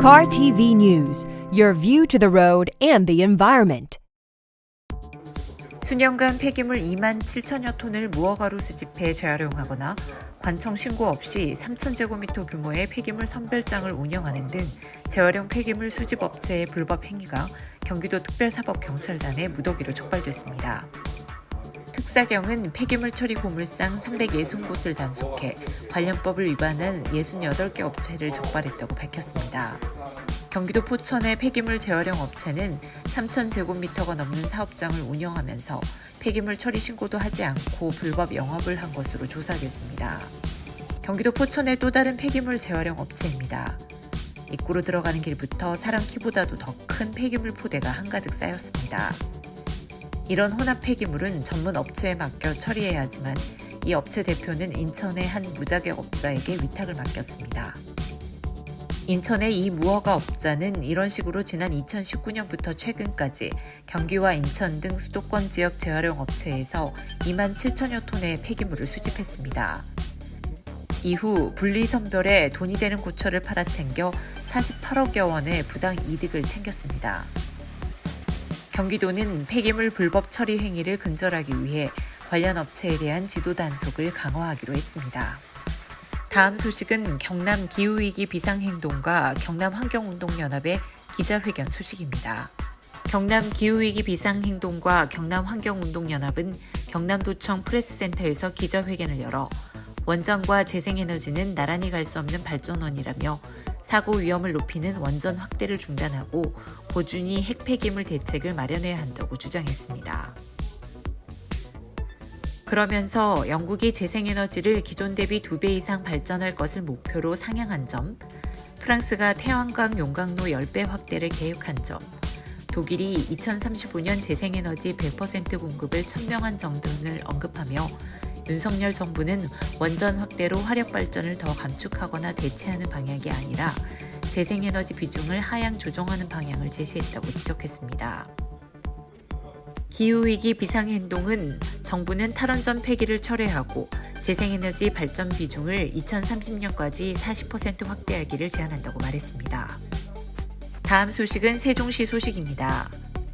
Car TV News, your view to the road and the environment. 수년간 폐기물 2만 7천여 톤을 무허가로 수집해 재활용하거나 관청 신고 없이 3,000제곱미터 규모의 폐기물 선별장을 운영하는 등 재활용 폐기물 수집 업체의 불법 행위가 경기도 특별사법경찰단에 무더기로 촉발됐습니다. 특사경은 폐기물 처리 고물상 360곳을 단속해 관련법을 위반한 68개 업체를 적발했다고 밝혔습니다. 경기도 포천의 폐기물 재활용 업체는 3,000제곱미터가 넘는 사업장을 운영하면서 폐기물 처리 신고도 하지 않고 불법 영업을 한 것으로 조사됐습니다. 경기도 포천의 또 다른 폐기물 재활용 업체입니다. 입구로 들어가는 길부터 사람 키보다도 더 큰 폐기물 포대가 한가득 쌓였습니다. 이런 혼합 폐기물은 전문 업체에 맡겨 처리해야 하지만 이 업체 대표는 인천의 한 무자격 업자에게 위탁을 맡겼습니다. 인천의 이 무허가 업자는 이런 식으로 지난 2019년부터 최근까지 경기와 인천 등 수도권 지역 재활용 업체에서 2만 7천여 톤의 폐기물을 수집했습니다. 이후 분리선별에 돈이 되는 고철을 팔아 챙겨 48억여 원의 부당 이득을 챙겼습니다. 경기도는 폐기물 불법 처리 행위를 근절하기 위해 관련 업체에 대한 지도 단속을 강화하기로 했습니다. 다음 소식은 경남 기후위기 비상행동과 경남환경운동연합의 기자회견 소식입니다. 경남 기후위기 비상행동과 경남환경운동연합은 경남도청 프레스센터에서 기자회견을 열어 원전과 재생에너지는 나란히 갈 수 없는 발전원이라며 사고 위험을 높이는 원전 확대를 중단하고 고준위 핵폐기물 대책을 마련해야 한다고 주장했습니다. 그러면서 영국이 재생에너지를 기존 대비 2배 이상 발전할 것을 목표로 상향한 점, 프랑스가 태양광 용광로 10배 확대를 계획한 점, 독일이 2035년 재생에너지 100% 공급을 천명한 점 등을 언급하며 윤석열 정부는 원전 확대로 화력 발전을 더 감축하거나 대체하는 방향이 아니라 재생에너지 비중을 하향 조정하는 방향을 제시했다고 지적했습니다. 기후위기 비상행동은 정부는 탈원전 폐기를 철회하고 재생에너지 발전 비중을 2030년까지 40% 확대하기를 제안한다고 말했습니다. 다음 소식은 세종시 소식입니다.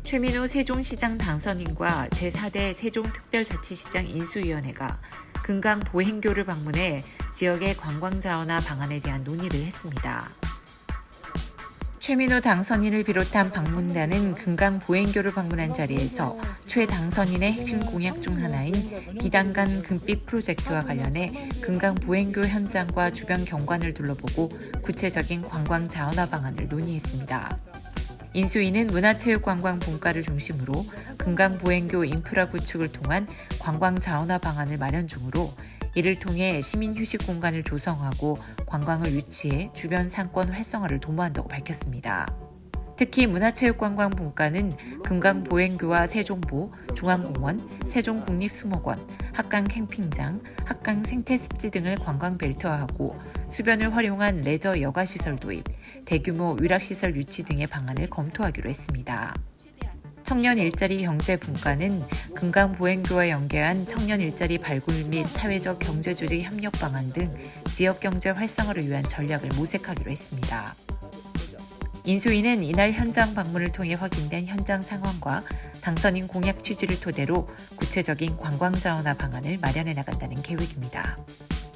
최민호 세종시장 당선인과 제4대 세종특별자치시장 인수위원회가 금강 보행교를 방문해 지역의 관광자원화 방안에 대한 논의를 했습니다. 최민호 당선인을 비롯한 방문단은 금강 보행교를 방문한 자리에서 최 당선인의 핵심 공약 중 하나인 비단간 금빛 프로젝트와 관련해 금강 보행교 현장과 주변 경관을 둘러보고 구체적인 관광 자원화 방안을 논의했습니다. 인수위는 문화체육관광분과를 중심으로 금강보행교 인프라 구축을 통한 관광 자원화 방안을 마련 중으로 이를 통해 시민 휴식 공간을 조성하고 관광을 유치해 주변 상권 활성화를 도모한다고 밝혔습니다. 특히 문화체육관광분과는 금강보행교와 세종보, 중앙공원, 세종국립수목원, 합강 캠핑장, 합강 생태습지 등을 관광 벨트화하고 수변을 활용한 레저 여가시설 도입, 대규모 위락시설 유치 등의 방안을 검토하기로 했습니다. 청년 일자리 경제 분과는 금강 보행교와 연계한 청년 일자리 발굴 및 사회적 경제 조직 협력 방안 등 지역 경제 활성화를 위한 전략을 모색하기로 했습니다. 인수위는 이날 현장 방문을 통해 확인된 현장 상황과 당선인 공약 취지를 토대로 구체적인 관광 자원화 방안을 마련해 나간다는 계획입니다.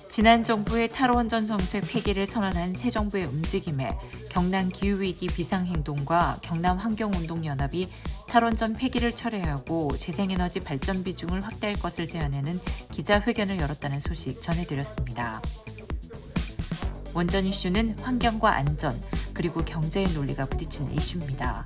지난 정부의 탈원전 정책 폐기를 선언한 새 정부의 움직임에 경남 기후위기 비상행동과 경남 환경운동연합이 탈원전 폐기를 철회하고 재생에너지 발전 비중을 확대할 것을 제안하는 기자회견을 열었다는 소식 전해드렸습니다. 원전 이슈는 환경과 안전, 그리고 경제의 논리가 부딪히는 이슈입니다.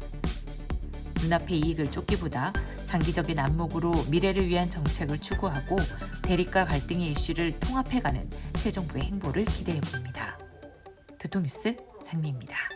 눈앞의 이익을 쫓기보다 장기적인 안목으로 미래를 위한 정책을 추구하고 대립과 갈등의 이슈를 통합해가는 새 정부의 행보를 기대해 봅니다. 교통뉴스 장미입니다.